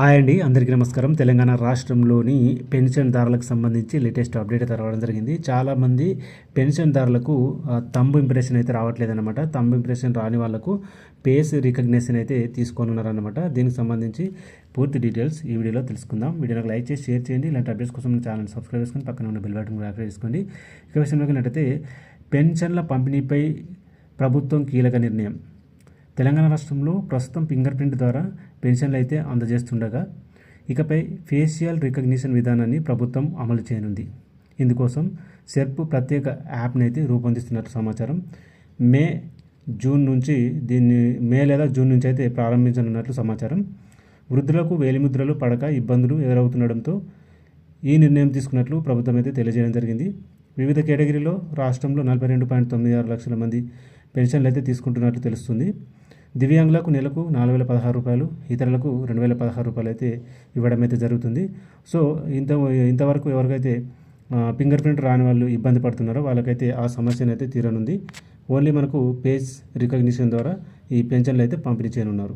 Hi అండి అందరికీ నమస్కారం. తెలంగాణ రాష్ట్రంలోని పెన్షన్దారులకు సంబంధించి లేటెస్ట్ అప్డేట్ అయితే రావడం జరిగింది. చాలామంది పెన్షన్దారులకు తంబు ఇంప్రెషన్ అయితే రావట్లేదన్నమాట. తంబు ఇంప్రెషన్ రాని వాళ్ళకు పేస్ రికగ్నేషన్ అయితే తీసుకోనున్నారన్నమాట. దీనికి సంబంధించి పూర్తి డీటెయిల్స్ ఈ వీడియోలో తెలుసుకుందాం. వీడియోకి లైక్ చేసి షేర్ చేయండి. ఇలాంటి అప్డేట్స్ కోసం ఛానల్ సబ్స్క్రైబ్ చేసుకొని పక్కన ఉన్న బెల్ బటన్ కూడా యాక్టివేట్ చేసుకోండి. ఇక విషయంలోకి పెన్షన్ల పంపిణీపై ప్రభుత్వం కీలక నిర్ణయం. తెలంగాణ రాష్ట్రంలో ప్రస్తుతం ఫింగర్ ప్రింట్ ద్వారా పెన్షన్లు అయితే అందజేస్తుండగా ఇకపై ఫేషియల్ రికగ్నిషన్ విధానాన్ని ప్రభుత్వం అమలు చేయనుంది. ఇందుకోసం సెర్ప్ ప్రత్యేక యాప్ని అయితే రూపొందిస్తున్నట్టు సమాచారం. మే జూన్ నుంచి దీన్ని మే లేదా జూన్ నుంచి అయితే ప్రారంభించనున్నట్లు సమాచారం. వృద్ధులకు వేలిముద్రలు పడక ఇబ్బందులు ఎదురవుతుండడంతో ఈ నిర్ణయం తీసుకున్నట్లు ప్రభుత్వం అయితే తెలియజేయడం జరిగింది. వివిధ కేటగిరీలో రాష్ట్రంలో నలభై రెండు పాయింట్ తొమ్మిది ఆరు లక్షల మంది పెన్షన్లు అయితే తీసుకుంటున్నట్లు తెలుస్తుంది. దివ్యాంగులకు నెలకు నాలుగు వేల పదహారు రూపాయలు ఇతరులకు రెండు వేల పదహారు రూపాయలు అయితే ఇవ్వడం అయితే జరుగుతుంది. సో ఇంత ఇంతవరకు ఎవరికైతే ఫింగర్ ప్రింట్ రాని వాళ్ళు ఇబ్బంది పడుతున్నారో వాళ్ళకైతే ఆ సమస్యను అయితే తీరనుంది. ఓన్లీ మనకు పేజ్ రికగ్నిషన్ ద్వారా ఈ పెన్షన్లు అయితే పంపిణీ చేయనున్నారు.